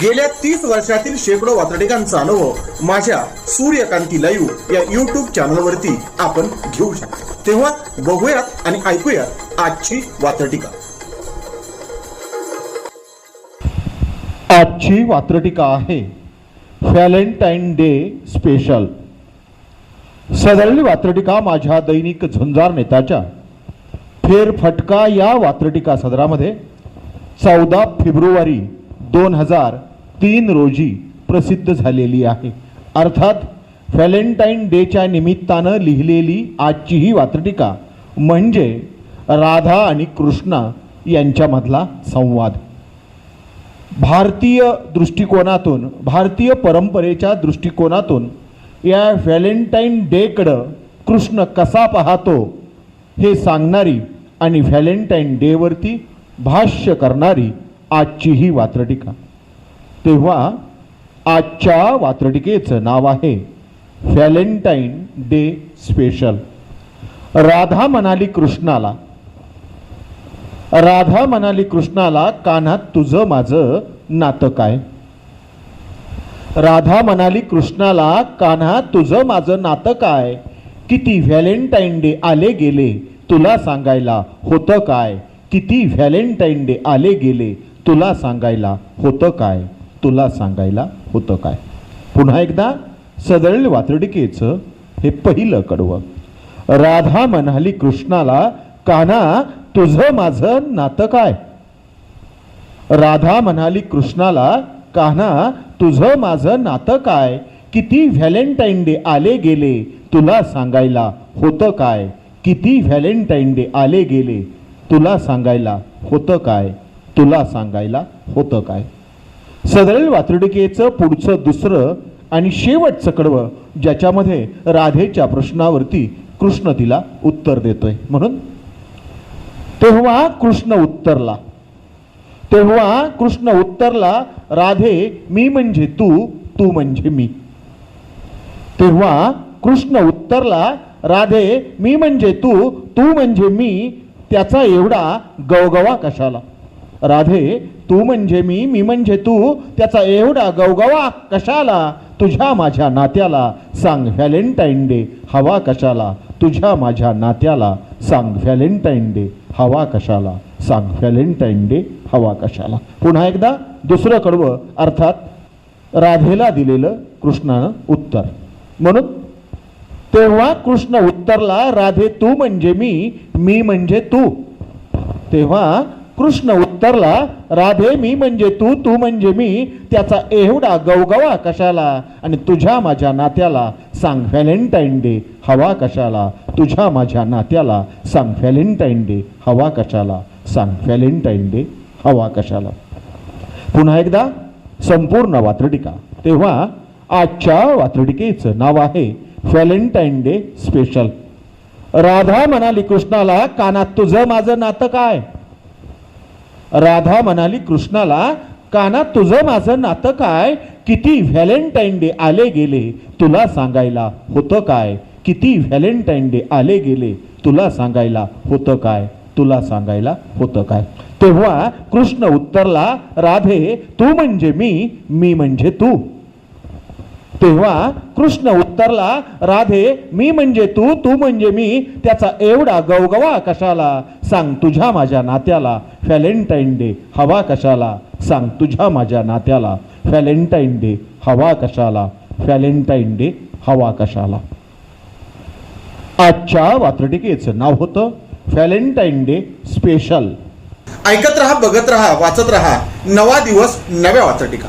गेल्या तीस वर्षातील शेकडो वातडिकांचा अनुभव माझ्या सूर्यकांती लाईव्ह या युट्यूब चॅनलवरती आपण घेऊ शकतो. तेव्हा बघूयात आणि ऐकूयात आजची वातडिका आजची वात्रटिका आहे व्हॅलेंटाईन डे स्पेशल. सदरली वात्रटिका माझ्या दैनिक झुंजार नेताच्या फेरफटका या वात्रटिका सदरामध्ये चौदा फेब्रुवारी दोन हजार तीन रोजी प्रसिद्ध झालेली आहे. अर्थात व्हॅलेंटाईन डेच्या निमित्तानं लिहिलेली आजची ही वात्रटिका म्हणजे राधा आणि कृष्णा यांच्यामधला संवाद. भारतीय दृष्टिकोनातून भारतीय परंपरेच्या दृष्टिकोनातून या व्हॅलेंटाईन डेकडं कृष्ण कसा पाहतो हे सांगणारी आणि व्हॅलेंटाईन डेवरती भाष्य करणारी आजची ही वात्रटिका. तेव्हा आजच्या वात्रटिकेचं नाव आहे व्हॅलेंटाईन डे स्पेशल. राधा म्हणाली कृष्णाला राधा म्हणाली कृष्णाला कानात तुझं माझं नातं काय? राधा म्हणाली कृष्णाला कान्हा तुझं माझं नातं काय? किती व्हॅलेंटाईन डे आले गेले तुला सांगायला होतं काय? किती व्हॅलेंटाईन डे आले गेले तुला सांगायला होतं काय? तुला सांगायला होतं काय? पुन्हा एकदा सदळ वातडिकेचं हे पहिलं कडवं. राधा म्हणाली कृष्णाला काना तुझं माझं नातं काय? राधा म्हणाली कृष्णाला कान्हा तुझं माझं नातं काय? किती व्हॅलेंटाईन डे आले गेले तुला सांगायला होतं काय? किती व्हॅलेंटाईन डे आले गेले तुला सांगायला होतं काय? तुला सांगायला होतं काय? सदरील वातुर्डिकेचं पुढचं दुसरं आणि शेवटचं कडवं ज्याच्यामध्ये राधेच्या प्रश्नावरती कृष्ण तिला उत्तर देतोय. म्हणून तेव्हा कृष्ण उत्तरला. तेव्हा कृष्ण उत्तरला राधे मी म्हणजे तू तू म्हणजे मी. तेव्हा कृष्ण उत्तरला राधे मी म्हणजे तू तू म्हणजे मी. त्याचा एवढा गवगवा कशाला? राधे तू म्हणजे मी मी म्हणजे तू त्याचा एवढा गवगवा कशाला? तुझ्या माझ्या नात्याला सांग व्हॅलेंटाईन डे. हवा कशाला? तुझ्या माझ्या नात्याला सांग व्हॅलेंटाईन डे. हवा कशाला? सांग व्हॅलेंटाईन डे. हवा कशाला? पुन्हा एकदा दुसरं कडवं अर्थात राधेला दिलेलं कृष्णानं उत्तर. म्हणून तेव्हा कृष्ण उत्तरला राधे तू म्हणजे मी मी म्हणजे तू. तेव्हा कृष्ण उत्तरला राधे मी म्हणजे तू तू म्हणजे मी. त्याचा एवढा गवगवा कशाला? आणि तुझ्या माझ्या नात्याला सांग व्हॅलेंटाईन डे हवा कशाला? तुझ्या माझ्या नात्याला सांग व्हॅलेंटाईन डे हवा कशाला? सांग व्हॅलेंटाईन डे हवा कशाला? पुन्हा एकदा संपूर्ण वात्रटिका. तेव्हा आजच्या वात्रटिकेचं नाव आहे व्हॅलेंटाईन डे स्पेशल. राधा म्हणाली कृष्णाला कानात तुझं माझं नातं काय? राधा म्हणाली कृष्णाला काना तुझं माझं नातं काय? किती व्हॅलेंटाईन डे आले गेले तुला सांगायला होतं काय? किती व्हॅलेंटाईन डे आले गेले तुला सांगायला होतं काय? तुला सांगायला होतं काय? तेव्हा कृष्ण उत्तरला राधे तू म्हणजे मी मी म्हणजे तू. तेव्हा कृष्ण उत्तरला राधे मी म्हणजे तू तू म्हणजे मी त्याचा एवढा गवगवा कशाला? सांग तुझ्या माझ्या नात्याला व्हॅलेंटाईन डे हवा कशाला? सांग तुझ्या माझ्या नात्याला. व्हॅलेंटाईन डे हवा कशाला? व्हॅलेंटाईन डे हवा कशाला? आजच्या वात्रटिकेचं नाव होतं व्हॅलेंटाईन डे स्पेशल ऐकत रहा बघत रहा वाचत रहा. नवा दिवस नव्या वात्रटिका.